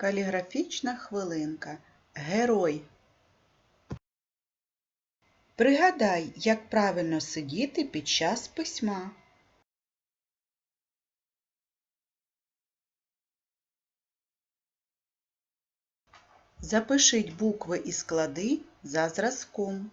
Каліграфічна хвилинка. Герой. Пригадай, як правильно сидіти під час письма. Запишіть букви і склади за зразком.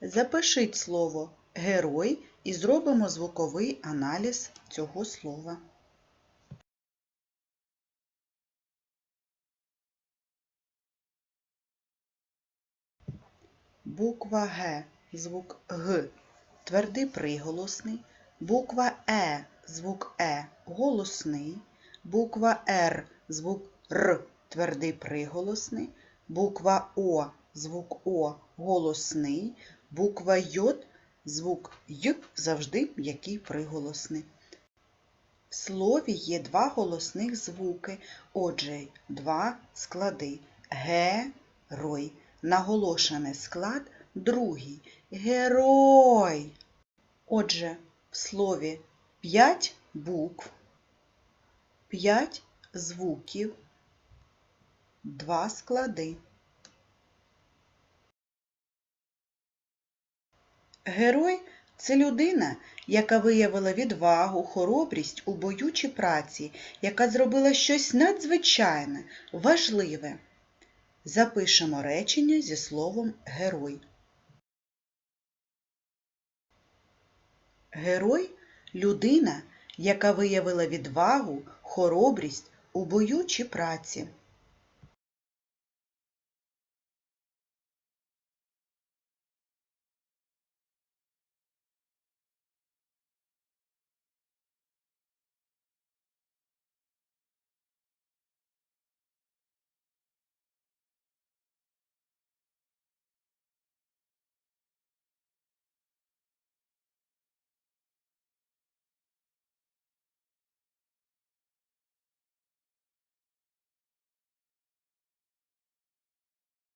Запишіть слово герой і зробимо звуковий аналіз цього слова. Буква Г, звук Г, твердий приголосний. Буква Е, звук Е, голосний. Буква Р, звук Р, твердий приголосний. Буква О, звук О, голосний. Буква Й, звук Й завжди м'який приголосний. В слові є два голосних звуки, отже, два склади. Герой. Наголошений склад другий. Герой. Отже, в слові 5 букв, 5 звуків, 2 склади. Герой це людина, яка виявила відвагу, хоробрість у бою чи праці, яка зробила щось надзвичайне, важливе. Запишемо речення зі словом герой. Герой людина, яка виявила відвагу, хоробрість у бою чи праці.